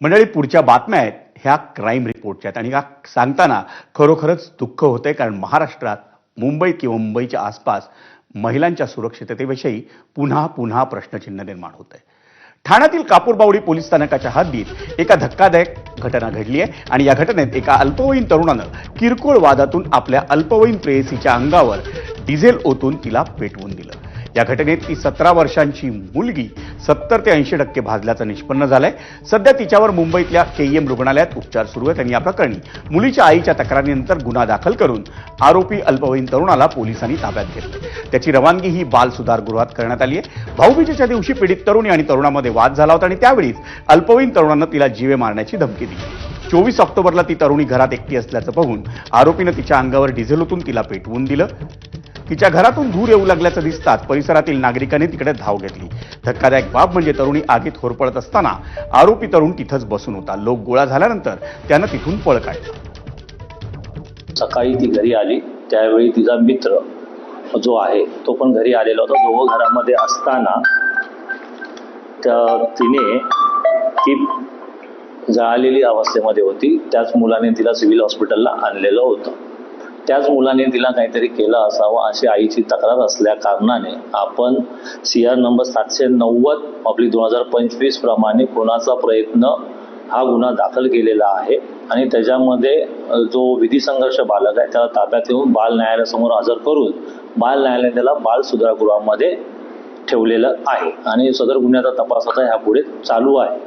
मंडळी पुढच्या बातम्या आहेत. ह्या क्राईम रिपोर्टच्या आहेत. आणि ह्या सांगताना खरोखरच दुःख होतंय कारण महाराष्ट्रात मुंबई किंवा मुंबईच्या आसपास महिलांच्या सुरक्षिततेविषयी पुन्हा पुन्हा प्रश्नचिन्ह निर्माण होत आहे ठाण्यातील कापूरबावडी पोलीस स्थानकाच्या हद्दीत एका धक्कादायक घटना घडली आहे. आणि या घटनेत एका अल्पवयीन तरुणानं किरकोळ वादातून आपल्या अल्पवयीन प्रेयसीच्या अंगावर डिझेल ओतून तिला पेटवून दिलं. या घटनेत ती सतरा वर्षांची मुलगी सत्तर ते ऐंशी टक्के भाजल्याचं निष्पन्न झालंय. सध्या तिच्यावर मुंबईतल्या केईएम रुग्णालयात उपचार सुरू आहेत आणि या प्रकरणी मुलीच्या आईच्या तक्रारीनंतर गुन्हा दाखल करून आरोपी अल्पवयीन तरुणाला पोलिसांनी ताब्यात घेतले त्याची रवानगी ही बाल सुधारगृहात करण्यात आली आहे. भाऊबीजेच्या दिवशी पीडित तरुणी आणि तरुणामध्ये वाद झाला होता आणि त्यावेळीच अल्पवयीन तरुणानं तिला जीवे मारण्याची धमकी दिली. चोवीस ऑक्टोबरला ती तरुणी घरात एकटी असल्याचं पाहून आरोपीनं तिच्या अंगावर डिझेल ओतून तिला पेटवून दिलं. तिच्या घरातून धूर येऊ लागल्याचं दिसताच परिसरातील नागरिकांनी तिकडे धाव घेतली. धक्कादायक बाब म्हणजे तरुणी आगीत होरपळत असताना आरोपी तरुण तिथंच बसून होता. लोक गोळा झाल्यानंतर त्यानं तिथून पळ काढला. सकाळी ती घरी आली. त्यावेळी तिचा मित्र जो आहे तो पण घरी आलेला होता. दोघं घरामध्ये असताना त्या तिने ती जळालेली अवस्थेमध्ये होती. त्याच मुलाने तिला सिव्हिल हॉस्पिटलला आणलेलं होतं. त्याच मुलाने तिला काहीतरी केलं असावं अशी आईची तक्रार असल्या कारणाने आपण सी आर नंबर सातशे नव्वद पब्लिक दोन हजार पंचवीस प्रमाणे खुनाचा प्रयत्न हा गुन्हा दाखल केलेला आहे. आणि त्याच्यामध्ये जो विधी संघर्ष बालक आहे त्याला ताब्यात येऊन बाल न्यायालयासमोर हजर करून बाल न्यायालयाने त्याला बाल सुधारगृहामध्ये ठेवलेलं आहे. आणि सदर गुन्ह्याचा तपास आता ह्यापुढे चालू आहे.